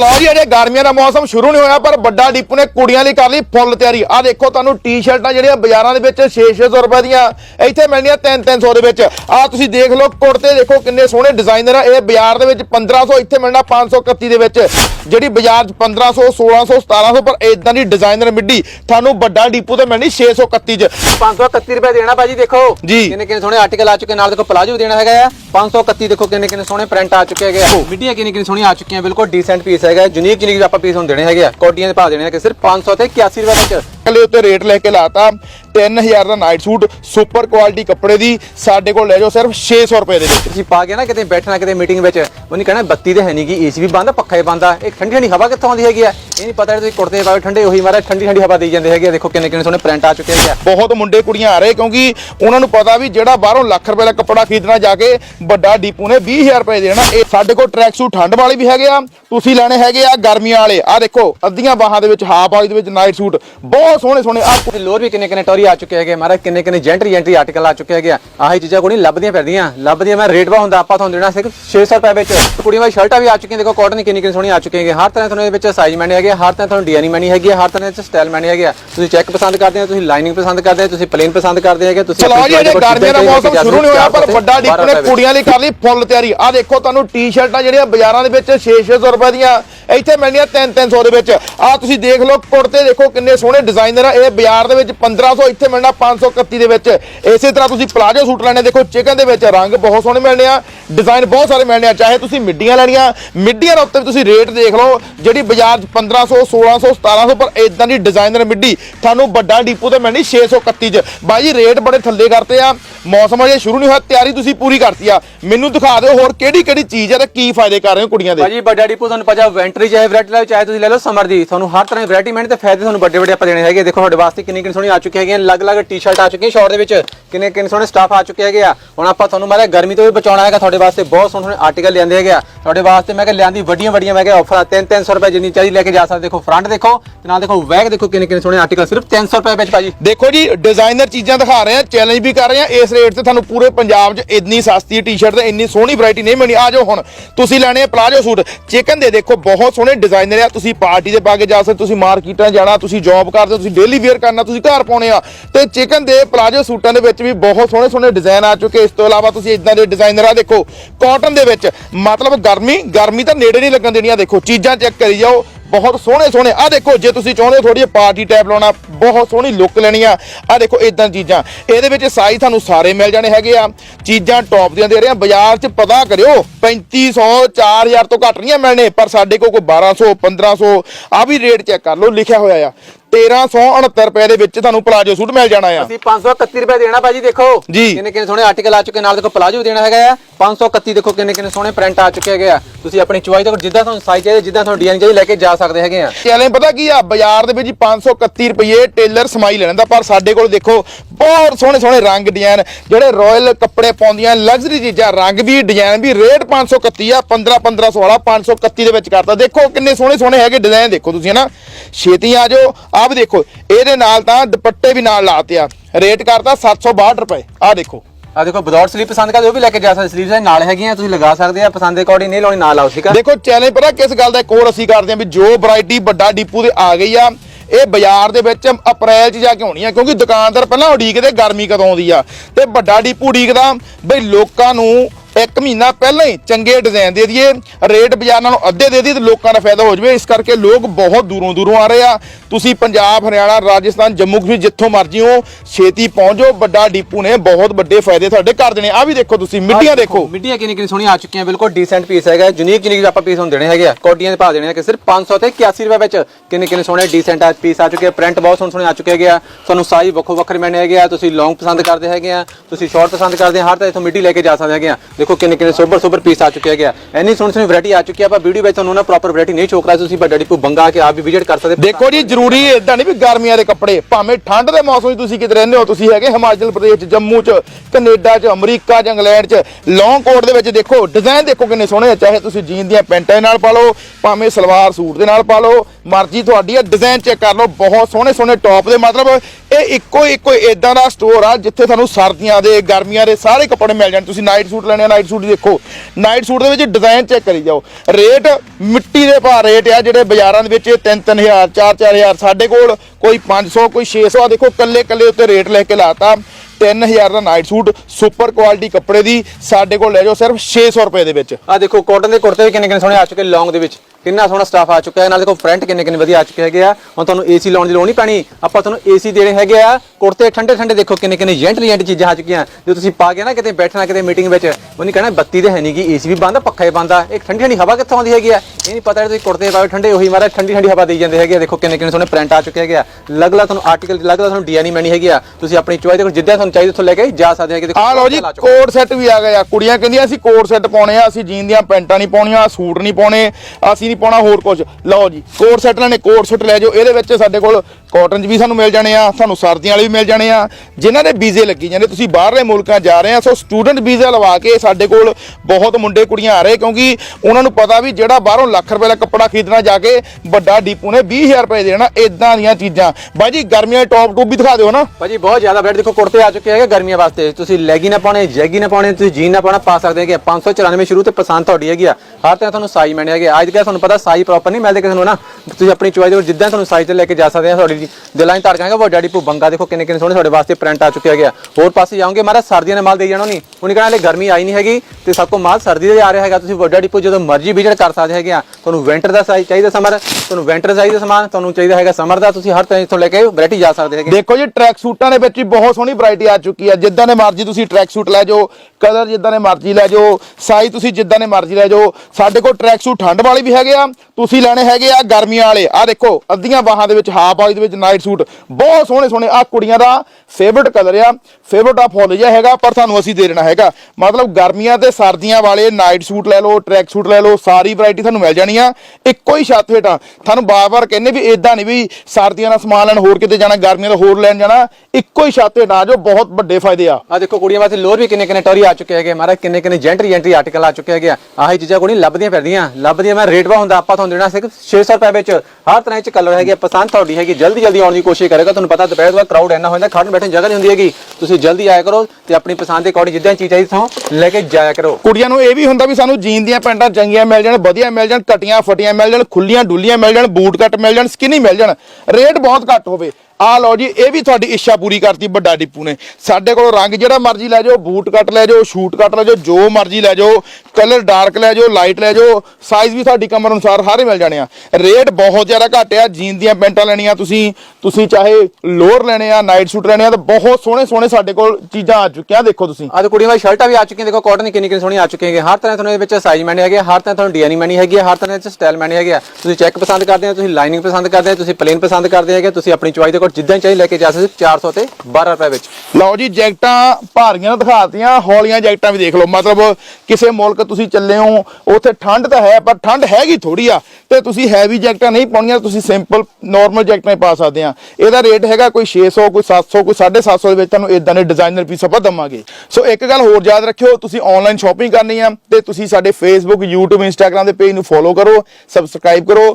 ਲਓ ਜੀ ਅਜੇ ਗਰਮੀਆਂ ਦਾ ਮੌਸਮ ਸ਼ੁਰੂ ਨਹੀਂ ਹੋਇਆ ਪਰ ਵੱਡਾ ਡੀਪੂ ਨੇ ਕੁੜੀਆਂ ਲਈ ਕਰ ਲਈ ਫੁੱਲ ਤਿਆਰੀ। ਆ ਦੇਖੋ ਤੁਹਾਨੂੰ ਟੀ-ਸ਼ਰਟਾਂ ਜਿਹੜੀਆਂ ਬਾਜ਼ਾਰਾਂ ਦੇ ਵਿੱਚ 6-600 ਰੁਪਏ ਦੀਆਂ ਇੱਥੇ ਮਿਲਣੀਆਂ 3-300 ਦੇ ਵਿੱਚ। ਆ ਤੁਸੀਂ ਦੇਖ ਲਓ ਕੁੜਤੇ ਦੇਖੋ ਕਿੰਨੇ ਸੋਹਣੇ ਡਿਜ਼ਾਈਨਰ ਆ। ਇਹ ਬਾਜ਼ਾਰ ਦੇ ਵਿੱਚ 1500 ਇੱਥੇ ਮਿਲਣਾ 531 ਦੇ ਵਿੱਚ। ਜਿਹੜੀ ਬਾਜ਼ਾਰ 'ਚ 1500 1600 1700 ਪਰ ਇਦਾਂ ਦੀ ਡਿਜ਼ਾਈਨਰ ਮਿੱਡੀ ਤੁਹਾਨੂੰ ਵੱਡਾ ਡੀਪੂ ਤੇ ਮਿਲਣੀ 631 'ਚ। 531 ਰੁਪਏ ਦੇਣਾ ਭਾਜੀ ਦੇਖੋ। ਕਿੰਨੇ ਕਿੰਨੇ ਸੋਹਣੇ ਆਰਟੀਕਲ ਆ ਚੁੱਕੇ ਨਾਲ ਦੇਖੋ ਪਲਾਜੋ ਦੇਣਾ ਹੈਗਾ ਆ। 531 ਦੇਖੋ ਕਿੰਨੇ ਕਿੰਨੇ ਸੋਹਣੇ ਪ੍ਰਿੰਟ ਆ ਚੁੱਕੇ ਹੈਗੇ ਆ। ਮਿੱਡੀਆਂ ਕਿੰਨੇ ਕਿੰਨੇ ਸੋਹਣੀਆਂ ਆ ਚੁੱਕੀਆਂ ਬਿਲਕੁਲ ਡੀਸੈਂਟ ਪੀਸ ਹੈਗਾ ਯੂਨੀਕ ਯੂਨੀਕ ਆਪਾਂ ਪੀਸ ਹੁਣ ਦੇਣੇ ਹੈਗੇ ਆ। ਕੋਟੀਆਂ ਦੇ ਭਾਅ ਦੇਣੇ ਹੈਗੇ, ਸਿਰਫ 500 ਤੇ 81 ਰੁਪਏ ਵਿੱਚ। ਕੱਲੇ ਉੱਤੇ ਰੇਟ ਲੈ ਕੇ ਲਾਤਾ। 3000 ਦਾ ਨਾਈਟ ਸੂਟ ਸੁਪਰ ਕੁਆਲਿਟੀ ਕੱਪੜੇ ਦੀ ਸਾਡੇ ਕੋਲ ਲੈ ਜਾਓ ਸਿਰਫ 600 ਰੁਪਏ ਦੇ ਵਿੱਚ। ਤੁਸੀਂ ਪਾ ਕੇ ਨਾ ਕਿਤੇ ਬੈਠਣਾ ਕਿਤੇ ਮੀਟਿੰਗ ਵਿੱਚ ਉਹਨੇ ਕਹਿਣਾ ਬੱਤੀ ਤੇ ਹੈ ਨਹੀਂ ਕਿ ਏਸੀ ਵੀ ਬੰਦ ਪੱਖਾ ਹੀ ਬੰਦ ਆ। ਇਹ ਠੰਡੀ ਠੰਡੀ ਹਵਾ ਕਿੱਥੋਂ ਆਉਂਦੀ ਹੈਗੀ ਆ? ਇਹ ਨਹੀਂ ਪਤਾ ਤੁਸੀਂ ਕੁੜਤੇ ਪਾਓ ਠੰਡੇ ਉਹੀ ਮਾਰਾ ਠੰਡੀ ਠੰਡੀ ਹਵਾ ਦੇਈ ਜਾਂਦੇ ਹੈਗੇ ਆ। ਦੇਖੋ ਕਿੰਨੇ ਕਿੰਨੇ ਸੋਹਣੇ ਪ੍ਰਿੰਟ ਆ ਚੁੱਕੇ ਹੈਗੇ ਆ। ਬਹੁਤ ਮੁੰਡੇ ਕੁੜੀਆਂ ਆ ਰਹੇ ਕਿਉਂਕਿ ਉਹਨਾਂ ਨੂੰ ਪਤਾ ਵੀ ਜਿਹੜਾ ਬਾਹਰੋਂ ਲੱਖ ਰੁਪਏ ਦਾ ਕੱਪੜਾ ਖਰੀਦਣਾ ਜਾ ਕੇ ਵੱਡਾ ਡੀਪੂ ਨੇ 20000 ਰੁਪਏ ਦੇਣਾ। ਇਹ ਸਾਡੇ ਕੋਲ ਟਰੈਕ ਸੂਟ ਠੰਡ ਵਾਲੇ ਵੀ ਹੈਗੇ ਆ ਤੁਸੀਂ ਲੈਣੇ ਹੈਗੇ ਆ ਗਰਮੀਆਂ ਵਾਲੇ। ਆ ਦੇਖੋ ਅੱਧੀਆਂ ਬਾਹਾਂ ਦੇ ਵਿੱਚ ਹਾਫ ਵਾਲੀ ਦੇ ਵਿੱਚ ਨਾਈਟ ਸੂਟ ਬਹੁਤ ਸੋਹਣੇ ਸੋਹਣੇ ਆ ਤੇ ਲੋਰ ਵੀ ਕਿੰਨੇ ਕਿੰਨੇ ਟੋਰੀ ਆ ਚੁੱਕੇ ਹੈਗੇ। ਮਾਰਾ ਕਿੰਨੇ ਕਿੰਨੇ ਜੈਂਟਰੀ ਜੈਂਟਰੀ ਆਰਟੀਕਲ ਆ ਚੁੱਕੇ ਹੈਗੇ ਆਹੀ ਚੀਜ਼ਾਂ ਕੋਈ ਨਹੀਂ ਲੱਭਦੀਆਂ ਫਿਰਦੀਆਂ। ਲੱਭਦੀਆਂ ਮੈਂ ਰੇਟ ਵਾ ਹੁੰਦਾ ਆਪਾਂ ਤੁਹਾਨੂੰ ਦੇਣਾ ਸਿਰਫ 600 ਰੁਪਏ ਵਿੱਚ। ਕੁੜੀਆਂ ਵਾਲੀ ਸ਼ਰਟਾਂ ਵੀ ਆ ਚੁੱਕੀਆਂ। ਦੇਖੋ ਕਾਟਨ ਕਿੰਨੀ ਕਿੰਨੀ ਸੋਹਣੀ ਆ ਚੁੱਕੀਆਂ ਹੈਗੀਆਂ। ਹਰ ਤਰ੍ਹਾਂ ਤੁਹਾਨੂੰ ਇਹਦੇ ਵਿੱਚ ਸਾਈਜ਼ ਮੈਨੇ ਹੈਗੇ ਹਰ ਤਰ੍ਹਾਂ ਤੁਹਾਨੂੰ ਡਿਜ਼ਾਈਨ ਮੈਨੀ ਹੈਗੀ ਹਰ ਤਰ੍ਹਾਂ ਦੇ ਵਿੱਚ ਸਟਾਈਲ ਮੈਨੇ ਹੈਗੇ ਤੁਸੀਂ ਚੈੱਕ ਪਸੰਦ ਕਰਦੇ ਆ ਤੁਸੀਂ ਲਾਈਨਿੰਗ ਪਸੰਦ ਕਰਦੇ ਆ ਤੁਸੀਂ ਪਲੇਨ ਪਸੰਦ ਕਰਦੇ ਹੈਗੇ। ਤੁਸੀਂ ਚਲੋ ਜੀ ਅਜੇ ਗਰਮੀਆਂ ਦਾ ਮੌਸਮ ਸ਼ੁਰੂ ਨਹੀਂ ਹੋਇਆ ਪਰ ਵੱਡਾ ਡੀਪੂ ਨੇ ਕੁੜੀਆਂ ਲਈ ਕਰ ਲਈ ਫੁੱਲ ਤਿਆਰੀ। ਆ ਦੇਖੋ ਤੁਹਾਨੂੰ ਟੀ-ਸ਼ਰਟਾਂ ਜਿਹੜੀਆਂ ਬਾਜ਼ਾਰਾਂ ਦੇ ਵਿੱਚ 6-600 ਰੁਪਏ ਦੀਆਂ ਇੱਥੇ ਮਿਲਣੀਆਂ 3-300 ਦੇ ਵਿੱਚ। ਆ ਤੁਸੀਂ ਦੇਖ ਲਓ ਕੁੜਤੇ ਦੇਖੋ ਕਿੰਨੇ ਸੋਹਣੇ ਡਿਜ਼ਾਈਨਰ ਆ ਇਹ ਬਾਜ਼ਾਰ ਦੇ ਵਿੱਚ 1500 ਇੱਥੇ ਮਿਲਣਾ 531 ਦੇ ਵਿੱਚ। ਇਸੇ ਤਰ੍ਹਾਂ ਤੁਸੀਂ ਪਲਾਜੋ ਸੂਟ ਲੈਣੇ, ਦੇਖੋ ਚਿਕਨ ਦੇ ਵਿੱਚ ਰੰਗ ਬਹੁਤ ਸੋਹਣੇ ਮਿਲਣੇ ਆ, ਡਿਜ਼ਾਈਨ ਬਹੁਤ ਸਾਰੇ ਮਿਲਣੇ ਆ, ਚਾਹੇ ਤੁਸੀਂ ਮਿੱਡੀਆਂ ਲੈਣੀਆਂ, ਮਿੱਡੀਆਂ ਦੇ ਉੱਤੇ ਵੀ ਤੁਸੀਂ ਰੇਟ ਦੇਖ ਲਓ, ਜਿਹੜੀ ਬਾਜ਼ਾਰ 'ਚ 1500 1600 1700 ਪਰ ਇਦਾਂ ਦੀ ਡਿਜ਼ਾਈਨਰ ਮਿੱਡੀ, ਤੁਹਾਨੂੰ ਵੱਡਾ ਡੀਪੋ ਤੇ ਮਿਲਣੀ 631 'ਚ। ਬਾਈ ਜੀ, ਰੇਟ ਬੜੇ ਥੱਲੇ ਕਰਤੇ ਆ, ਮੌਸਮ ਅਜੇ ਸ਼ੁਰੂ ਨਹੀਂ ਹੋਇਆ, ਤਿਆਰੀ ਤੁਸੀਂ ਪੂਰੀ ਕਰਤੀ ਆ। ਮੈਨੂੰ ਦਿਖਾ ਦਿਓ ਹੋਰ ਕਿਹੜੀ ਕਿਹੜੀ ਚੀਜ਼ ਆ ਤੇ ਕੀ ਫਾਇਦੇ ਕਰ ਰਹੇ ਹੋ ਕੁੜੀਆਂ ਦੇ? ਭਾਜੀ ਵੱਡਾ ਡਿਪੂ ਤੁਹਾਨੂੰ ਪਤਾ ਵੈਂਟਰੀ ਚਾਹੇ ਵੈਰਾਈਟੀ ਲੈ ਚਾਹੇ ਤੁਸੀਂ ਲੈ ਲਓ ਸਮਰ ਦੀ। ਤੁਹਾਨੂੰ ਹਰ ਤਰ੍ਹਾਂ ਦੀ ਵੈਰਾਈਟੀ ਮਿਲਣੀ ਤੇ ਫਾਇਦੇ ਤੁਹਾਨੂੰ ਵੱਡੇ ਵੱਡੇ ਆਪਾਂ ਦੇਣੇ ਹੈ ਹੈਗੇ, ਦੇਖੋ ਤੁਹਾਡੇ ਵਾਸਤੇ ਕਿੰਨੇ ਕਿੰਨੇ ਸੋਹਣੇ ਆ ਚੁੱਕੀ ਹੈਗੇ ਅਲੱਗ-ਅਲੱਗ ਟੀ-ਸ਼ਰਟ ਆ ਚੁੱਕੀਆਂ ਸ਼ਾਰਟ ਦੇ ਵਿੱਚ ਕਿੰਨੇ ਕਿੰਨੇ ਸੋਹਣੇ ਸਟਾਫ ਆ ਚੁੱਕੇ ਹੈਗੇ ਆ। ਹੁਣ ਆਪਾਂ ਤੁਹਾਨੂੰ ਮਾਰੇ ਗਰਮੀ ਤੋਂ ਵੀ ਬਚਾਉਣਾ ਹੈਗਾ, ਤੁਹਾਡੇ ਵਾਸਤੇ ਬਹੁਤ ਸੋਹਣੇ ਸੋਹਣੇ ਆਰਟੀਕਲ ਲਿਆਂਦੇ ਹੈਗੇ ਆ। ਤੁਹਾਡੇ ਵਾਸਤੇ ਮੈਂ ਕਿਹਾ ਲਿਆਂਦੀ ਵੱਡੀਆਂ ਵੱਡੀਆਂ, ਮੈਂ ਕਿਹਾ ਆਫਰ 3-300 ਰੁਪਏ ਜਿੰਨੀ ਚਾਹੀਦੀ ਲੈ ਕੇ ਜਾ ਸਕਦੇ, ਦੇਖੋ ਫਰੰਟ ਦੇਖੋ, ਤੇ ਨਾਲ ਦੇਖੋ ਬੈਗ ਦੇਖੋ ਕਿੰਨੇ ਕਿੰਨੇ ਸੋਹਣੇ ਆਰਟੀਕਲ ਸਿਰਫ 300 ਰੁਪਏ ਵਿੱਚ ਭਾਜੀ। ਦੇਖੋ ਜੀ ਡਿਜ਼ਾਈਨਰ ਚੀਜ਼ਾਂ ਦਿਖਾ ਰਹੇ ਆ ਚੈਲੰਜ ਵੀ ਕਰ ਰਹੇ ਆ, ਇਸ ਰੇਟ ਤੇ ਤੁਹਾਨੂੰ ਪੂਰੇ ਪੰਜਾਬ 'ਚ ਇੰਨੀ ਸਸਤੀ ਟੀ-ਸ਼ਰਟ ਤੇ ਇੰਨੀ ਸੋਹਣੀ ਵੈਰਾਈਟੀ ਨਹੀਂ ਮਿਲਣੀ। ਆ ਜਾਓ ਹੁਣ, ਤੁਸੀਂ ਲੈਣੇ ਆ ਪਲਾਜੋ ਸੂਟ। ਚਿਕਨ ਦੇ ਦੇਖੋ, ਬਹੁਤ ਸੋਹਣੇ ਡਿਜ਼ਾਈਨਰ ਆ, ਤੁਸੀਂ ਪਾਰਟੀ ਦੇ ਪਾ ਕੇ ਜਾ ਸਕਦੇ, ਤੁਸੀਂ ਮਾਰਕੀਟਾਂ ਜਾਣਾ, ਤੁਸੀਂ ਜੌਬ ਕਰਦੇ ਤੁਸੀਂ ਡੇਲੀ ਵੇਅਰ ਕਰਨਾ, ਤੁਸੀਂ ਘਰ ਪਾਉਣੇ ਆ। ਤੇ ਚਿਕਨ ਦੇ ਪਲਾਜੋ ਸੂਟਾਂ ਦੇ ਵਿੱਚ ਵੀ ਬਹੁਤ ਸੋਹਣੇ ਸੋਹਣੇ ਡਿਜ਼ਾਈਨ ਆ ਚੁੱਕੇ। ਇਸ ਤੋਂ ਇਲਾਵਾ ਤੁਸੀਂ ਇਦਾਂ ਦੇ ਡਿਜ਼ਾਈਨਰ ਆ, ਦੇਖੋ ਕਾਟਨ ਦੇ ਵਿੱਚ, ਮਤਲਬ ਗਰਮੀ ਗਰਮੀ ਤਾਂ ਨੇੜੇ ਨਹੀਂ ਲੱਗਣ ਦੇਣੀਆਂ ਦੇਖੋ, ਚੀਜ਼ਾਂ ਚੈੱਕ ਕਰੀ ਜਾਓ, ਬਹੁਤ ਸੋਹਣੇ ਸੋਹਣੇ। ਆ ਦੇਖੋ, ਜੇ ਤੁਸੀਂ ਚਾਹੁੰਦੇ ਹੋ ਥੋੜੀ ਪਾਰਟੀ ਟਾਈਪ ਲਾਉਣਾ, ਬਹੁਤ ਸੋਹਣੀ ਲੁੱਕ ਲੈਣੀ ਆ। ਆ ਦੇਖੋ ਇਦਾਂ ਚੀਜ਼ਾਂ। ਇਹਦੇ ਵਿੱਚ ਸਾਈਜ਼ ਤੁਹਾਨੂੰ ਸਾਰੇ ਮਿਲ ਜਾਣੇ ਹੈਗੇ ਆ। ਚੀਜ਼ਾਂ ਟੌਪ ਦੀਆਂ ਦੇ ਰਹੇ ਆ। ਬਾਜ਼ਾਰ 'ਚ ਪਤਾ ਕਰਿਓ 3500 4000 ਤੋਂ ਘੱਟ ਨਹੀਂ ਮਿਲਣੇ, ਪਰ ਸਾਡੇ ਕੋਲ ਕੋਈ 1200 1500 ਆ ਵੀ ਰੇਟ ਚੈੱਕ ਕਰ ਲਓ, ਲਿਖਿਆ ਹੋਇਆ ਆ। 1369 ਰੁਪਏ ਦੇ ਵਿੱਚ ਤੁਹਾਨੂੰ ਪਲਾਜੋ ਸੂਟ ਮਿਲ ਜਾਣਾ ਆ। ਅਸੀਂ 531 ਰੁਪਏ ਦੇਣਾ ਭਾਜੀ ਦੇਖੋ। ਜੀ। ਕਿੰਨੇ ਕਿੰਨੇ ਸੋਹਣੇ ਆਰਟੀਕਲ ਆ ਚੁੱਕੇ ਨਾਲ ਦੇਖੋ ਪਲਾਜੋ ਵੀ ਦੇਣਾ ਹੈਗਾ ਆ। 531 ਦੇਖੋ ਕਿੰਨੇ ਕਿੰਨੇ ਸੋਹਣੇ ਪ੍ਰਿੰਟ ਆ ਚੁੱਕੇ ਹੈਗੇ ਆ। ਤੁਸੀਂ ਆਪਣੀ ਚੁਆਈ ਤੋਂ ਜਿੱਦਾਂ ਤੁਹਾਨੂੰ ਸਾਈਜ਼ ਚਾਹੀਦਾ ਜਿੱਦਾਂ ਤੁਹਾਨੂੰ ਡਿਜ਼ਾਈਨ ਚਾਹੀਦਾ ਲੈ ਕੇ ਜਾ ਸਕਦੇ ਹੈਗੇ ਆ। ਚੈਲੰਜ ਪਤਾ ਕੀ ਆ ਬਾਜ਼ਾਰ ਦੇ ਵਿੱਚ ਜੀ 531 ਰੁਪਏ ਟੇਲਰ ਸਮਾਈ ਲੈ ਲੈਂਦਾ ਪਰ ਸਾਡੇ ਕੋਲ ਦੇਖੋ ਬਹੁਤ ਸੋਹਣੇ ਸੋਹਣੇ ਰੰਗ ਡਿਜ਼ਾਈਨ ਜਿਹੜੇ ਰਾਇਲ ਕੱਪੜੇ ਪਾਉਂਦੀਆਂ ਲਗਜ਼ਰੀ ਚੀਜ਼ਾਂ ਰੰਗ ਵੀ ਡਿਜ਼ਾਈਨ ਵੀ ਰੇਟ 531 ਆ 15 1500 ਵਾਲਾ 531 ਦੇ ਵਿੱਚ ਕਰਤਾ। ਦੇਖੋ ਕਿੰਨੇ ਸੋਹਣੇ ਸੋਹਣੇ ਹੈਗੇ ਡਿਜ਼ਾਈਨ ਦੇਖੋ ਤੁਸੀਂ ਹਨਾ? ਛੇਤੀ ਆ ਜਾਓ ਆ ਵੀ ਦੇਖੋ ਇਹਦੇ ਨਾਲ ਤਾਂ ਦੁਪੱਟੇ ਵੀ ਨਾਲ ਲਾਤੇ ਆ। ਰੇਟ ਕਰਤਾ 762 ਰੁਪਏ। ਆ ਦੇਖੋ। ਆ ਦੇਖੋ ਵਿਦਆਊਟ ਸਲੀਪ ਪਸੰਦ ਕਰਦੇ ਉਹ ਵੀ ਲੈ ਕੇ ਜਾ ਸਕਦੇ ਸਲੀਵਸ ਨਾਲ ਹੈਗੀਆਂ ਤੁਸੀਂ ਲਗਾ ਸਕਦੇ ਆ ਪਸੰਦ ਦੇ ਅਕੋਰਡਿੰਗ ਨਹੀਂ ਲਾਉਣੀ ਨਾ ਲਾਓ ਠੀਕ ਆ? ਦੇਖੋ ਚੈਲੰਜ ਪਤਾ ਕਿਸ ਗੱਲ ਦਾ ਇੱਕ ਹੋਰ ਅਸੀਂ ਕਰਦੇ ਹਾਂ ਵੀ ਜੋ ਵੈਰਾਈਟੀ ਵੱਡਾ ਡੀਪੂ ਦੇ ਆ ਗਈ ਆ ਇਹ ਬਾਜ਼ਾਰ ਦੇ ਵਿੱਚ ਅਪ੍ਰੈਲ 'ਚ ਜਾ ਕੇ ਹੋਣੀ ਆ ਕਿਉਂਕਿ ਦੁਕਾਨਦਾਰ ਪਹਿਲਾਂ ਉਡੀਕਦੇ ਗਰਮੀ ਕਦੋਂ ਆਉਂਦੀ ਆ। ਤੇ ਵੱਡਾ ਡੀਪੂ ਉਡੀਕਦਾ ਬਈ ਲੋਕਾਂ ਨੂੰ ਇੱਕ ਮਹੀਨਾ ਪਹਿਲਾਂ ਹੀ ਚੰਗੇ ਡਿਜ਼ਾਈਨ ਦੇ ਦਈਏ ਰੇਟ ਬਾਜ਼ਾਰ ਨਾਲੋਂ ਅੱਧੇ ਦੇ ਦਈਏ ਤੇ ਲੋਕਾਂ ਦਾ ਫਾਇਦਾ ਹੋ ਜਾਵੇ। ਇਸ ਕਰਕੇ ਲੋਕ ਬਹੁਤ ਦੂਰੋਂ ਦੂਰੋਂ ਆ ਰਹੇ ਆ। ਤੁਸੀਂ ਪੰਜਾਬ ਹਰਿਆਣਾ ਰਾਜਸਥਾਨ ਜੰਮੂ ਕਸ਼ਮੀਰ ਜਿੱਥੋਂ ਮਰਜ਼ੀ ਹੋ ਛੇਤੀ ਪਹੁੰਚੋ ਵੱਡਾ ਡੀਪੂ ਨੇ ਬਹੁਤ ਵੱਡੇ ਫਾਇਦੇ ਤੁਹਾਡੇ ਕਰ ਦੇਣੇ। ਆ ਵੀ ਦੇਖੋ ਤੁਸੀਂ ਮਿੱਡੀਆਂ ਦੇਖੋ ਮਿੱਡੀਆਂ ਕਿੰਨੀ ਕਿੰਨੀ ਸੋਹਣੀਆਂ ਆ ਚੁੱਕੀਆਂ ਬਿਲਕੁਲ ਡੀਸੈਂਟ ਪੀਸ ਹੈਗਾ। ਯੂਨੀਕ ਯੂਨੀਕ ਆਪਾਂ ਪੀਸ ਹੁਣ ਦੇਣੇ ਹੈਗੇ ਆ। ਕੋਟੀਆਂ ਦੇ ਭਾਅ ਦੇਣੇ ਹੈਗੇ ਸਿਰਫ 500 ਤੇ 81 ਰੁਪਏ ਵਿੱਚ। ਕਿੰਨੇ ਕਿੰਨੇ ਸੋਹਣੇ ਡੀਸੈਂਟ ਆ ਪੀਸ ਆ ਚੁੱਕੇ ਪ੍ਰਿੰਟ ਬਹੁਤ ਸੋਹਣੇ ਸੋਹਣੇ ਆ ਚੁੱਕੇ ਹੈਗੇ ਆ। ਤੁਹਾਨੂੰ ਸਾਈਜ਼ ਵੱਖੋ ਵੱਖਰੇ ਮਿਲਣੇ ਹੈਗੇ ਆ। ਤੁਸੀਂ ਲੌਂਗ ਪਸੰਦ ਕਰਦੇ ਹੈਗੇ ਆ। ਤੁਸੀਂ ਸ਼ਾਰਟ ਪਸੰਦ ਕਰਦੇ ਆ। ਹਰ ਤਰ੍ਹਾਂ ਇਥੋਂ ਮਿੱਡੀ ਲੈ ਕੇ ਜਾ ਸਕਦੇ ਹੈਗੇ ਆ। ਦੇਖੋ ਕਿੰਨੇ ਕਿੰਨੇ ਸੁਪਰ ਸੁਪਰ ਪੀਸ ਆ ਚੁੱਕੇ ਹੈਗੇ ਆ ਇੰਨੀ ਸੋਹਣੀ ਸੋਹਣੀ ਵੈਰਾਈਟੀ ਆ ਚੁੱਕੀ ਆ, ਆਪਾਂ ਵੀਡੀਓ ਵਿੱਚ ਤੁਹਾਨੂੰ ਨਾ ਪ੍ਰੋਪਰ ਵੈਰਾਈਟੀ ਨਹੀਂ ਸ਼ੋਅ ਕਰਾ ਤੁਸੀਂ ਵੱਡਾ ਡਿਪੂ ਬੰਗਾ ਕੇ ਆਪ ਵੀ ਵਿਜ਼ਿਟ ਕਰ ਸਕਦੇ। ਦੇਖੋ ਜੀ, ਜ਼ਰੂਰੀ ਇਦਾਂ ਨਹੀਂ ਵੀ ਗਰਮੀਆਂ ਦੇ ਕੱਪੜੇ, ਭਾਵੇਂ ਠੰਡ ਦੇ ਮੌਸਮ 'ਚ ਤੁਸੀਂ ਕਿਤੇ ਰਹਿੰਦੇ ਹੋ, ਤੁਸੀਂ ਹੈਗੇ ਹਿਮਾਚਲ ਪ੍ਰਦੇਸ਼ 'ਚ, ਜੰਮੂ 'ਚ, ਕੈਨੇਡਾ 'ਚ, ਅਮਰੀਕਾ 'ਚ, ਇੰਗਲੈਂਡ 'ਚ ਲੌਂਗ ਕੋਟ ਦੇ ਵਿੱਚ ਦੇਖੋ ਡਿਜ਼ਾਈਨ ਦੇਖੋ ਕਿੰਨੇ ਸੋਹਣੇ ਆ, ਚਾਹੇ ਤੁਸੀਂ ਜੀਨ ਦੀਆਂ ਪੈਂਟਾਂ ਦੇ ਨਾਲ ਪਾ ਲਓ, ਭਾਵੇਂ ਸਲਵਾਰ ਸੂਟ ਦੇ ਨਾਲ ਪਾ ਲਓ ਮਰਜ਼ੀ ਤੁਹਾਡੀ ਹੈ ਡਿਜ਼ਾਈਨ ਚੈੱਕ ਕਰ ਲਓ, ਬਹੁਤ ਸੋਹਣੇ ਸੋਹਣੇ ਟੌਪ ਦੇ, ਮਤਲਬ ਇਹ ਇੱਕੋ ਇੱਕੋ ਇਦਾਂ ਦਾ ਸਟੋਰ ਆ, ਜਿੱਥੇ ਤੁਹਾਨੂੰ ਸਰਦੀਆਂ ਦੇ, ਗਰਮੀਆਂ ਦੇ ਸਾਰੇ ਕੱਪੜੇ ਮਿਲ ਜਾਣ। ਤੁਸੀਂ ਨਾਈਟ ਸੂਟ ਲੈਣੇ ਆ ਨਾਈਟ ਸੂਟ ਦੇਖੋ। ਨਾਈਟ ਸੂਟ ਦੇ ਵਿੱਚ ਡਿਜ਼ਾਈਨ ਚੈੱਕ ਕਰੀ ਜਾਓ। ਰੇਟ ਮਿੱਟੀ ਦੇ ਭਾਅ ਰੇਟ ਆ, ਜਿਹੜੇ ਬਾਜ਼ਾਰਾਂ ਦੇ ਵਿੱਚ 3-3000 4-4000 ਸਾਡੇ ਕੋਲ, ਕੋਈ 500 ਕੋਈ 600 ਆ, ਦੇਖੋ ਕੱਲੇ ਕੱਲੇ ਉੱਤੇ ਰੇਟ ਲੈ ਕੇ ਲਾਤਾ। 3000 ਦਾ ਨਾਈਟ ਸੂਟ ਸੁਪਰ ਕੁਆਲਿਟੀ ਕੱਪੜੇ ਦੀ, ਸਾਡੇ ਕੋਲ ਲੈ ਜਾਓ ਸਿਰਫ 600 ਰੁਪਏ ਦੇ ਵਿੱਚ। ਆ ਦੇਖੋ ਕਾਟਨ ਦੇ ਕੁੜਤੇ ਵੀ ਕਿੰਨੇ ਕਿੰਨੇ ਸੋਹਣੇ ਆ ਚੁੱਕੇ ਲੌਂਗ ਦੇ ਵਿੱਚ। ਕਿੰਨਾ ਸੋਹਣਾ ਸਟਾਫ ਆ ਚੁੱਕਾ ਹੈ। ਨਾਲ ਦੇਖੋ ਫਰੰਟ ਕਿੰਨੇ ਕਿੰਨੇ ਵਧੀਆ ਆ ਚੁੱਕੇ ਹੈਗੇ ਆ। ਹੁਣ ਤੁਹਾਨੂੰ ਏਸੀ ਲਾਉਣ ਦੀ ਲੋੜ ਨਹੀਂ ਪੈਣੀ। ਆਪਾਂ ਤੁਹਾਨੂੰ ਏਸੀ ਦੇਣੇ ਹੈਗੇ ਆ। ਕੁੜਤੇ ਠੰਡੇ ਠੰਡੇ ਦੇਖੋ ਕਿੰਨੇ ਕਿੰਨੇ ਜੈਂਟਲੀ ਜੈਂਟ ਚੀਜ਼ਾਂ ਆ ਚੁੱਕੀਆਂ। ਜੇ ਤੁਸੀਂ ਪਾ ਕੇ ਨਾ ਕਿਤੇ ਬੈਠਣਾ ਕਿਤੇ ਮੀਟਿੰਗ ਵਿੱਚ ਉਹਨੇ ਕਹਿਣਾ ਬੱਤੀ ਤੇ ਹੈ ਨਹੀਂ ਕਿ ਏਸੀ ਵੀ ਬੰਦ ਪੱਖਾ ਹੀ ਬੰਦ ਆ। ਇੱਕ ਠੰਡੀ ਠੰਡੀ ਹਵਾ ਕਿੱਥੋਂ ਆਉਂਦੀ ਹੈਗੀ ਆ? ਇਹ ਨਹੀਂ ਪਤਾ ਤੁਸੀਂ ਕੁੜਤੇ ਪਾਓ ਠੰਡੇ ਉਹੀ ਮਾਰਾ ਠੰਡੀ ਠੰਡੀ ਹਵਾ ਦੇਈ ਜਾਂਦੇ ਹੈਗੇ ਆ। ਦੇਖੋ ਕਿੰਨੇ ਕਿੰਨੇ ਸੋਹਣੇ ਪ੍ਰਿੰਟ ਆ ਚੁੱਕੇ ਹੈਗੇ ਆ। ਅਲੱਗ ਤੁਹਾਨੂੰ ਆਰਟੀਕਲ ਅਲੱਗ ਤੁਹਾਨੂੰ ਡਿਜ਼ਾਈਨ ਮੈਣੀ ਹੈਗੀ ਆ। ਤੁਸੀਂ ਆਪਣੀ ਚੋਇਸ ਦੇਖੋ ਜਿੱਦਾਂ ਤੁਹਾਨੂੰ ਚਾਹੀਦਾ ਉੱਥੋਂ ਲੈ ਕੇ ਜਾ ਸਕਦੇ ਹੈਗੇ। ਦੇਖੋ ਆ ਲਓ ਜੀ। ਕੋਟ ਸੈੱਟ ਵੀ ਆ ਗਏ ਆ। ਕੁੜੀਆਂ ਕਹਿੰਦੀਆਂ ਅਸੀਂ ਕੋਟ ਸੈੱਟ ਪਾਉਣੇ ਆ ਅਸੀਂ ਜੀਨ ਦੀਆਂ ਪੈਂਟਾਂ ਨਹੀਂ ਪਾਉਣੀਆਂ ਸੂਟ ਨਹੀਂ ਪਾਉਣੇ। ਅਸੀਂ ਨਹੀਂ ਪਾਉਣਾ ਹੋਰ ਕੁਝ ਲਓ ਜੀ, ਕੋਟ ਸੈੱਟ ਲੈਣੇ ਕੋਟ ਸੈੱਟ ਲੈ ਜਾਓ। ਇਹਦੇ ਵਿੱਚ ਸਾਡੇ ਕੋਲ ਕਾਟਨ 'ਚ ਵੀ ਸਾਨੂੰ ਮਿਲ ਜਾਣੇ ਆ, ਸਾਨੂੰ ਸਰਦੀਆਂ ਵਾਲੇ ਵੀ ਮਿਲ ਜਾਣੇ ਆ। ਜਿਨ੍ਹਾਂ ਦੇ ਵੀਜ਼ੇ ਲੱਗੀ ਜਾਂਦੇ, ਤੁਸੀਂ ਬਾਹਰਲੇ ਮੁਲਕਾਂ ਜਾ ਰਹੇ ਆ, ਸੋ ਸਟੂਡੈਂਟ ਵੀਜ਼ਾ ਲਵਾ ਕੇ ਸਾਡੇ ਕੋਲ ਬਹੁਤ ਮੁੰਡੇ ਕੁੜੀਆਂ ਆ ਰਹੇ, ਕਿਉਂਕਿ ਉਹਨਾਂ ਨੂੰ ਪਤਾ ਵੀ ਜਿਹੜਾ ਬਾਹਰੋਂ ਲੱਖ ਰੁਪਏ ਦਾ ਕੱਪੜਾ ਖਰੀਦਣਾ ਜਾ ਕੇ ਵੱਡਾ ਡੀਪੂ ਨੇ 20000 ਰੁਪਏ ਦੇਣਾ ਇਦਾਂ ਦੀਆਂ ਚੀਜ਼ਾਂ। ਬਾਈ ਜੀ, ਗਰਮੀਆਂ ਦੇ ਟੌਪ ਟੂਪ ਵੀ ਦਿਖਾ ਦਿਓ ਨਾ। ਭਾਜੀ ਬਹੁਤ ਜ਼ਿਆਦਾ ਬੈਠ, ਦੇਖੋ, ਕੁੜਤੇ ਆ ਚੁੱਕੇ ਹੈਗੇ ਗਰਮੀਆਂ ਵਾਸਤੇ। ਤੁਸੀਂ ਲੈਗੀ ਨਾ ਪਾਉਣੇ ਜੈਗੀ ਨਾ ਪਾਉਣੇ, ਤੁਸੀਂ ਜੀਨ ਨਾ ਪਾਉਣਾ, ਪਾ ਸਕਦੇ ਹੈਗੇ 594 ਸ਼ੁਰੂ ਤੇ ਪਸੰਦ ਤੁਹਾਡੀ ਹੈਗੀ ਆ। ਹਰ ਤਰ੍ਹਾਂ ਤੁਹਾਨੂੰ ਸਾਈਜ਼ ਮਿਲਣੇ ਹੈਗੇ ਅੱਜ ਕੱਲ੍ਹ ਤੁਹਾਨੂੰ ਪਤਾ ਸਾਈਜ਼ ਪ੍ਰੋਪਰ ਨਹੀਂ ਮਿਲਦੇ ਕਿਸੇ ਨੂੰ ਨਾ। ਤੁਸੀਂ ਆਪਣੀ ਚੁਆਇਸ ਦੇ ਜਿੱਦਾਂ ਤੁਹਾਨੂੰ ਸਾਈਜ਼ ਤੇ ਲੈ ਕੇ ਜਾ ਸਕਦੇ ਆ, ਤੁਹਾਡੀ ਦਿਲਾਂ 'ਚ ਧੜਕਾਂਗੇ ਵੱਡਾ ਡਿਪੂ ਬੰਗਾ ਦੇਖੋ ਕਿੰਨੇ ਕਿੰਨੇ ਸੋਹਣੇ ਤੁਹਾਡੇ ਵਾਸਤੇ ਪ੍ਰਿੰਟ ਆ ਚੁੱਕਿਆ ਗਿਆ ਹੋਰ ਪਾਸੇ ਜਾਓਗੇ ਮਾਰਾ ਸਰਦੀਆਂ ਦੇ ਮਾਲ ਦੇ ਜਾਣੋ ਨਹੀਂ ਉਹਨੇ ਕਹਿਣਾ ਹਲੇ ਗਰਮੀ ਆਈ ਨਹੀਂ ਹੈਗੀ ਤੇ ਸਭ ਕੋ ਮਾਲ ਸਰਦੀ ਦੇ ਆ ਰਿਹਾ ਹੈਗਾ। ਤੁਸੀਂ ਵੱਡਾ ਡਿਪੂ ਜਦੋਂ ਮਰਜ਼ੀ ਵਿਜ਼ਿਟ ਕਰ ਸਕਦੇ ਹੈਗੇ ਆ। ਤੁਹਾਨੂੰ ਵਿੰਟਰ ਦਾ ਸਾਈਜ਼ ਚਾਹੀਦਾ ਸਮਰ ਤੁਹਾਨੂੰ ਵਿੰਟਰ ਚਾਹੀਦਾ ਸਮਾਨ, ਤੁਹਾਨੂੰ ਚਾਹੀਦਾ ਹੈਗਾ ਸਮਰ ਦਾ। ਤੁਸੀਂ ਹਰ ਤਰ੍ਹਾਂ ਇੱਥੋਂ ਲੈ ਕੇ ਵੈਰਾਈਟੀ ਜਾ ਸਕਦੇ ਹੈਗੇ। ਦੇਖੋ ਜੀ ਟਰੈਕ ਸੂਟਾਂ ਦੇ ਵਿੱਚ ਵੀ ਬਹੁਤ ਸੋਹਣੀ ਵੈਰਾਈਟੀ ਆ ਚੁੱਕੀ ਆ। ਜਿੱਦਾਂ ਦੇ ਮਰਜ਼ੀ ਤੁਸੀਂ ਟਰੈਕ ਸੂਟ ਲੈ ਜਾਓ ਕਲਰ ਜਿੱਦਾਂ ਦੇ ਮਰਜ਼ੀ ਲੈ ਜਾਓ ਸਾਈਜ਼ ਤੁਸੀਂ ਜਿੱਦਾਂ ਦੇ ਮਰਜ਼ੀ ਲੈ ਜਾਓ। ਸਾਡੇ ਕੋਲ ਟਰੈਕ ਸੂਟ ਠੰਡ ਵਾਲੇ ਵੀ ਹੈਗੇ ਆ। ਤੁਸੀਂ ਲੈਣੇ ਹੈਗੇ ਆ ਗਰਮੀਆਂ ਵਾਲੇ। ਆ ਦੇਖੋ, ਅੱਧੀਆਂ ਬਾਹਾਂ ਦੇ ਵਿੱਚ ਹਾਫ ਬਾਈ ਦੇ ਵਿੱਚ ਨਾਈਟ ਸੂਟ ਬਹੁਤ ਸੋਹਣੇ ਸੋਹਣੇ ਆ ਕੁੜੀਆਂ ਦਾ ਫੇਵਰਟ ਕਲਰ ਆ। ਫੇਵਰਟ ਆ ਫੁੱਲ ਜਿਹਾ ਹੈਗਾ, ਪਰ ਤੁਹਾਨੂੰ ਅਸੀਂ ਦੇ ਦੇਣਾ ਹੈਗਾ। ਮਤਲਬ ਗਰਮੀਆਂ ਤੇ ਸਰਦੀਆਂ ਵਾਲੇ ਨਾਈਟ ਸੂਟ ਲੈ ਲਓ ਟਰੈਕ ਸੂਟ ਲੈ ਲਓ, ਸਾਰੀ ਵੈਰਾਈਟੀ ਤੁਹਾਨੂੰ ਮਿਲ ਜਾਣੀ ਆ। ਇੱਕੋ ਹੀ ਛੱਤ ਹੇਠਾਂ ਤੁਹਾਨੂੰ ਬਾਰ-ਬਾਰ ਕਹਿੰਦੇ ਵੀ ਇਦਾਂ ਨਹੀਂ ਵੀ ਸਰਦੀਆਂ ਦਾ ਸਮਾਨ ਲੈਣ ਹੋਰ ਕਿਤੇ ਜਾਣਾ, ਗਰਮੀਆਂ ਦਾ ਹੋਰ ਲੈਣ ਜਾਣਾ। ਇੱਕੋ ਹੀ ਛੱਤ ਹੇਠਾਂ ਆ ਜੋ ਬਹੁਤ ਵੱਡੇ ਫਾਇਦੇ ਆ। ਆ ਦੇਖੋ ਕੁੜੀਆਂ ਵਾਸਤੇ ਲੋਰ ਵੀ ਕਿੰਨੇ ਕਿੰਨੇ ਟੋਰੀ ਆ ਚੁੱਕੇ ਹੈਗੇ ਮਾਰਾ ਕਿੰਨੇ ਕਿੰਨੇ ਜੈਂਟਰੀ ਜੈਂਟਰੀ ਆਰਟੀਕਲ ਆ ਚੁੱਕੇ ਹੈਗੇ ਆ। ਆਹੀ ਚੀਜ਼ਾਂ ਕੋਈ ਲੱਭਦੀਆਂ ਫਿਰਦੀਆਂ। ਲੱਭਦੀਆਂ, ਮੈਂ ਰੇਟ ਵਾ ਹੁੰਦਾ, ਆਪਾਂ ਤੁਹਾਨੂੰ ਦੇਣਾ ਸਿਰਫ 600 ਰੁਪਏ ਵਿੱਚ। ਹਰ ਤਰ੍ਹਾਂ ਚ ਕਲਰ ਹੈਗੇ ਪਸੰਦ ਤੁਹਾਡੀ ਹੈਗੀ ਜਲਦੀ ਜਲਦੀ ਆਉਣ ਦੀ ਕੋਸ਼ਿਸ਼ ਕਰੇਗਾ। ਤੁਹਾਨੂੰ ਪਤਾ ਦੁਪਹਿਰ ਤੋਂ ਬਾਅਦ ਕਰਾਊਡ ਇੰਨਾ ਹੋ ਜਾਂਦਾ ਬੈਠਣ ਜਗ੍ਹਾ ਨਹੀਂ ਹੁੰਦੀ ਹੈਗੀ। ਤੁਸੀਂ ਜਲਦੀ ਆਇਆ ਕਰੋ ਤੇ ਆਪਣੀ ਪਸੰਦ ਦੇ ਅਕੋਰਡਿੰਗ ਜਿੱਦਾਂ ਚੀਜ਼ ਚਾਹੀਦੀ ਤੁਹਾਨੂੰ, ਲੈ ਕੇ ਜਾਇਆ ਕਰੋ। ਕੁੜੀਆਂ ਨੂੰ ਇਹ ਵੀ ਹੁੰਦਾ ਵੀ ਸਾਨੂੰ ਜੀਨ ਦੀਆਂ ਪੈਂਟਾਂ ਚੰਗੀਆਂ ਮਿਲ ਜਾਣ, ਵਧੀਆ ਮਿਲ ਜਾਣ ਕਟੀਆਂ ਫਟੀਆਂ ਮਿਲ ਜਾਣ ਖੁੱਲੀਆਂ ਡੁੱਲੀਆਂ ਮਿਲ ਜਾਣ, ਬੂਟ ਕੱਟ ਮਿਲ ਜਾਣ ਸਕਿਨੀ ਮਿਲ ਜਾਣ। ਰੇਟ ਬਹੁਤ ਘੱਟ ਹੋਵੇ। ਆ ਲਓ ਜੀ ਇਹ ਵੀ ਤੁਹਾਡੀ ਇੱਛਾ ਪੂਰੀ ਕਰਤੀ ਵੱਡਾ ਡਿਪੂ ਨੇ। ਸਾਡੇ ਕੋਲ ਰੰਗ ਜਿਹੜਾ ਮਰਜ਼ੀ ਲੈ ਜਾਓ ਬੂਟ ਕੱਟ ਲੈ ਜਾਓ ਸ਼ੂਟ ਕੱਟ ਲੈ ਜਾਓ ਜੋ ਮਰਜ਼ੀ ਲੈ ਜਾਓ ਕਲਰ ਡਾਰਕ ਲੈ ਜਾਓ ਲਾਈਟ ਲੈ ਜਾਓ ਸਾਈਜ਼ ਵੀ ਤੁਹਾਡੀ ਕਮਰ ਅਨੁਸਾਰ ਸਾਰੇ ਮਿਲ ਜਾਣੇ ਆ। ਰੇਟ ਬਹੁਤ ਜ਼ਿਆਦਾ ਘੱਟ ਆ ਜੀਨ ਦੀਆਂ ਪੈਂਟਾਂ ਲੈਣੀਆਂ ਤੁਸੀਂ ਤੁਸੀਂ ਚਾਹੇ ਲੋਅਰ ਲੈਣੇ ਆ ਨਾਈਟ ਸੂਟ ਲੈਣੇ ਆ ਤਾਂ ਬਹੁਤ ਸੋਹਣੇ ਸੋਹਣੇ ਸਾਡੇ ਕੋਲ ਚੀਜ਼ਾਂ ਆ ਚੁੱਕੀਆਂ ਦੇਖੋ ਤੁਸੀਂ। ਅੱਜ ਕੁੜੀਆਂ ਵਾਲੀ ਸ਼ਰਟਾਂ ਵੀ ਆ ਚੁੱਕੀਆਂ ਦੇਖੋ ਕਾਟਨ ਦੀ ਕਿੰਨੀ ਕਿੰਨੀ ਸੋਹਣੀ ਆ ਚੁੱਕੀਆਂ ਹੈਗੇ ਹਰ ਤਰ੍ਹਾਂ ਤੁਹਾਨੂੰ ਇਹਦੇ ਵਿੱਚ ਸਾਈਜ਼ ਮੈਨੇ ਹੈਗੇ ਹਰ ਤਰ੍ਹਾਂ ਤੁਹਾਨੂੰ ਡਿਜ਼ਾਈਨ ਮੈਨੀ ਹੈਗੀ ਆ, ਹਰ ਤਰ੍ਹਾਂ ਦੇ ਸਟਾਈਲ ਮੈਨੇ ਹੈਗੇ ਤੁਸੀਂ ਚੈੱਕ ਪਸੰਦ ਕਰਦੇ ਆ ਤੁਸੀਂ ਲਾਈਨਿੰਗ ਪਸੰਦ ਕਰਦੇ ਆ ਤੁਸੀਂ ਪਲੇਨ ਪਸੰਦ ਕਰਦੇ ਹੈਗੇ ਤੁਸੀਂ ਆਪਣੀ ਚੁਆਇਸ ਦੇ ਕੋਲ ਜਿੱਦਾਂ ਚਾਹੀ ਲੈ ਕੇ ਜਾ ਸਕਦੇ 400 ਤੇ 12 ਰੁਪਏ ਵਿੱਚ। ਲਓ ਜੀ, ਜੈਕਟਾਂ ਭਾਰੀਆਂ ਦਿਖਾਤੀਆਂ, ਹੌਲੀਆਂ ਜੈਕਟਾਂ ਵੀ ਦੇਖ ਲਓ। ਮਤਲਬ ਕਿਸੇ ਮੁਲਕ ਤੁਸੀਂ ਚੱਲੇ ਹੋ, ਉੱਥੇ ਠੰਡ ਤਾਂ ਹੈ, ਪਰ ਠੰਡ ਹੈਗੀ ਥੋੜੀ ਆ। ਤੇ ਤੁਸੀਂ ਹੈਵੀ ਜੈਕਟਾਂ ਨਹੀਂ ਪਾਉਣੀਆਂ, ਤੁਸੀਂ ਸਿੰਪਲ ਨਾਰਮਲ ਜੈਕਟਾਂ ਹੀ ਪਾ ਸਕਦੇ ਆ। ਇਹਦਾ ਰੇਟ ਹੈਗਾ ਕੋਈ 600 ਕੋਈ 700 ਕੋਈ 750 ਦੇ ਵਿੱਚ ਤੁਹਾਨੂੰ ਇਦਾਂ ਦੇ ਡਿਜ਼ਾਈਨਰ ਪੀਸ ਆਪਾਂ ਦਵਾਂਗੇ। ਸੋ ਇੱਕ ਗੱਲ ਹੋਰ ਯਾਦ ਰੱਖਿਓ, ਤੁਸੀਂ ਆਨਲਾਈਨ ਸ਼ਾਪਿੰਗ ਕਰਨੀ ਆ, ਤੇ ਤੁਸੀਂ ਸਾਡੇ ਫੇਸਬੁੱਕ YouTube, Instagram ਦੇ ਪੇਜ ਨੂੰ ਫੋਲੋ ਕਰੋ ਸਬਸਕ੍ਰਾਈਬ ਕਰੋ।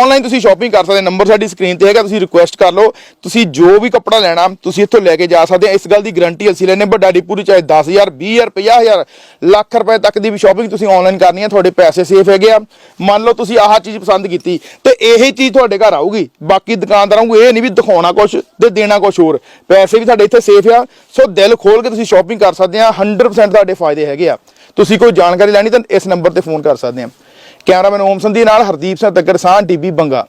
ਆਨਲਾਈਨ ਤੁਸੀਂ ਸ਼ਾਪਿੰਗ ਕਰ ਸਕਦੇ ਨੰਬਰ ਸਾਡੀ ਸਕਰੀਨ ਤੇ ਹੈਗਾ, ਤੁਸੀਂ ਰਿਕੁਐਸਟ ਕਰ ਲਓ। ਤੁਸੀਂ ਜੋ ਵੀ ਕੱਪੜਾ ਲੈਣਾ, ਤੁਸੀਂ ਇੱਥੋਂ ਲੈ ਕੇ ਜਾ ਸਕਦੇ ਆ। ਇਸ ਗੱਲ ਦੀ ਗਾਰੰਟੀ ਅਸੀਂ ਲੈਨੇ ਵੱਡਾ ਡਿਪੂ ਦੀ ਚਾਹੇ 10000 20000 50000 ਲੱਖ ਰੁਪਏ ਤੱਕ ਦੀ ਵੀ ਸ਼ਾਪਿੰਗ ਤੁਸੀਂ ਆਨਲਾਈਨ ਕਰਨੀ ਆ, ਤੁਹਾਡੇ ਪੈਸੇ ਸੇਫ ਹੈਗੇ ਆ। ਮੰਨ ਲਓ ਤੁਸੀਂ ਆਹ ਚੀਜ਼ ਪਸੰਦ ਕੀਤੀ, ਤੇ ਇਹੀ ਚੀਜ਼ ਤੁਹਾਡੇ ਘਰ ਆਊਗੀ। ਬਾਕੀ ਦੁਕਾਨਦਾਰਾਂ ਨੂੰ ਇਹ ਨਹੀਂ ਵੀ ਦਿਖਾਉਣਾ ਕੁਝ ਤੇ ਦੇਣਾ ਕੁਝ ਹੋਰ। ਪੈਸੇ ਵੀ ਤੁਹਾਡੇ ਇੱਥੇ ਸੇਫ ਆ। ਸੋ ਦਿਲ ਖੋਲ ਕੇ ਤੁਸੀਂ ਸ਼ਾਪਿੰਗ ਕਰ ਸਕਦੇ ਆ। 100% ਤੁਹਾਡੇ ਫਾਇਦੇ ਹੈਗੇ ਆ। ਤੁਸੀਂ ਕੋਈ ਜਾਣਕਾਰੀ ਲੈਣੀ ਤਾਂ ਇਸ ਨੰਬਰ ਤੇ ਫੋਨ ਕਰ ਸਕਦੇ ਆ। ਕੈਮਰਾਮੈਨ ਓਮ ਸੰਧੀ ਨਾਲ ਹਰਦੀਪ ਸਿੰਘ ਤੱਕਰ ਸਾਹ ਟੀਵੀ ਬੰਗਾ।